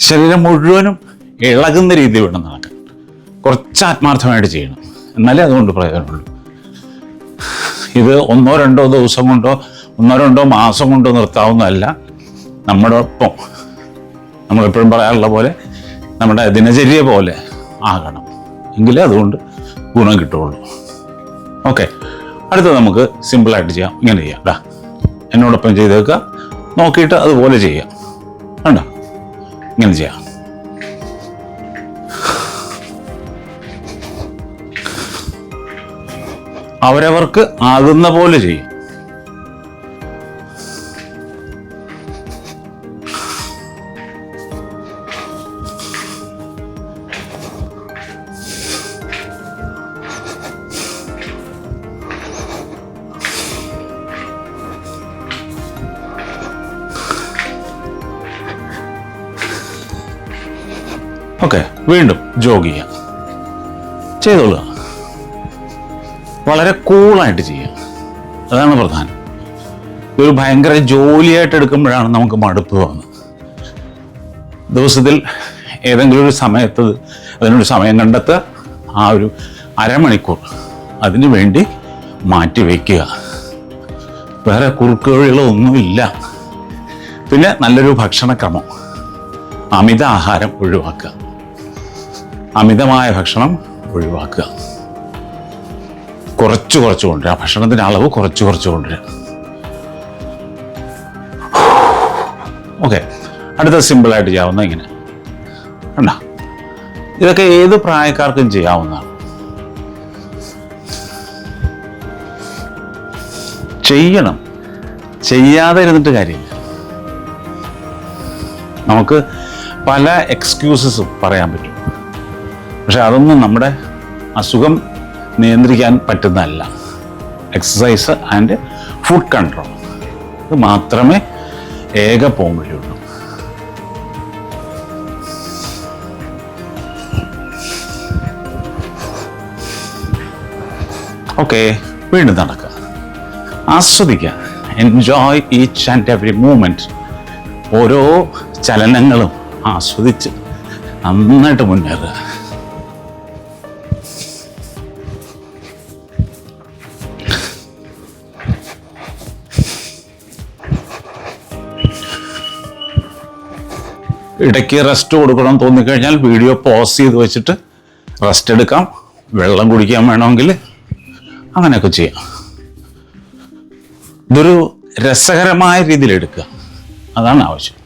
ശരീരം മുഴുവനും ഇളകുന്ന രീതിയിൽ വേണം നടക്കാൻ. കുറച്ച് ആത്മാർത്ഥമായിട്ട് ചെയ്യണം. എന്നാലേ അതുകൊണ്ട് പ്രയോജനമുള്ളൂ. ഇത് ഒന്നോ രണ്ടോ ദിവസം കൊണ്ടോ ഒന്നോ രണ്ടോ മാസം കൊണ്ടോ നിർത്താവുന്നതല്ല നമ്മുടെ ഒപ്പം നമ്മളെപ്പോഴും പറയാറുള്ള പോലെ നമ്മുടെ ദിനചര്യ പോലെ ആകണം. എങ്കിലേ അതുകൊണ്ട് ഗുണം കിട്ടുള്ളൂ ഓക്കെ. അടുത്തത് നമുക്ക് സിമ്പിളായിട്ട് ചെയ്യാം. ഇങ്ങനെ ചെയ്യാം. ഡാ എന്നോടൊപ്പം ചെയ്തേക്കുക. നോക്കിയിട്ട് അതുപോലെ ചെയ്യാം. ഇങ്ങനെ ചെയ്യാം. അവരവർക്ക് ആകുന്ന പോലെ ചെയ്യും. ഓക്കെ വീണ്ടും ജോഗ് ചെയ്യാം. ചെയ്തോളുക. വളരെ കൂളായിട്ട് ചെയ്യുക അതാണ് പ്രധാനം. ഒരു ഭയങ്കര ജോലിയായിട്ട് എടുക്കുമ്പോഴാണ് നമുക്ക് മടുപ്പ് തോന്നുന്നത്. ദിവസത്തിൽ ഏതെങ്കിലും ഒരു സമയത്ത് അതിനൊരു സമയം കണ്ടെത്തുക. ആ ഒരു അരമണിക്കൂർ അതിനു വേണ്ടി മാറ്റി വയ്ക്കുക. വേറെ കുറുക്കുവഴികളൊന്നുമില്ല. പിന്നെ നല്ലൊരു ഭക്ഷണക്രമം. അമിത ആഹാരം ഒഴിവാക്കുക. അമിതമായ ഭക്ഷണം ഒഴിവാക്കുക. കുറച്ച് കുറച്ച് കൊണ്ടുവരിക ഭക്ഷണത്തിന്റെ അളവ് കുറച്ച് കുറച്ച് കൊണ്ടുവരിക ഓക്കെ. അടുത്ത സിമ്പിളായിട്ട് ചെയ്യാവുന്ന ഇങ്ങനെ. കണ്ട? ഇതൊക്കെ ഏത് പ്രായക്കാർക്കും ചെയ്യാവുന്നതാണ്. ചെയ്യണം. ചെയ്യാതെ ഇരുന്നിട്ട് കാര്യമില്ല. നമുക്ക് പല എക്സ്ക്യൂസസും പറയാൻ പറ്റും. പക്ഷെ അതൊന്നും നമ്മുടെ അസുഖം നിയന്ത്രിക്കാൻ പറ്റുന്നതല്ല. എക്സസൈസ് ആൻഡ് ഫുഡ് കൺട്രോൾ ഇത് മാത്രമേ ഏക പോംവഴിയുള്ളൂ. ഓക്കെ വീണ്ടും നടക്കുക ആസ്വദിക്കുക enjoy each and every moment ഓരോ ചലനങ്ങളും ആസ്വദിച്ച് നന്നായിട്ട് മുന്നേറുക ഇടയ്ക്ക് റെസ്റ്റ് കൊടുക്കണം തോന്നിക്കഴിഞ്ഞാൽ വീഡിയോ പോസ് ചെയ്ത് വെച്ചിട്ട് റെസ്റ്റ് എടുക്കാം. വെള്ളം കുടിക്കാൻ വേണമെങ്കിൽ അങ്ങനെയൊക്കെ ചെയ്യാം. ഇതൊരു രസകരമായ രീതിയിൽ എടുക്കുക. അതാണ് ആവശ്യം.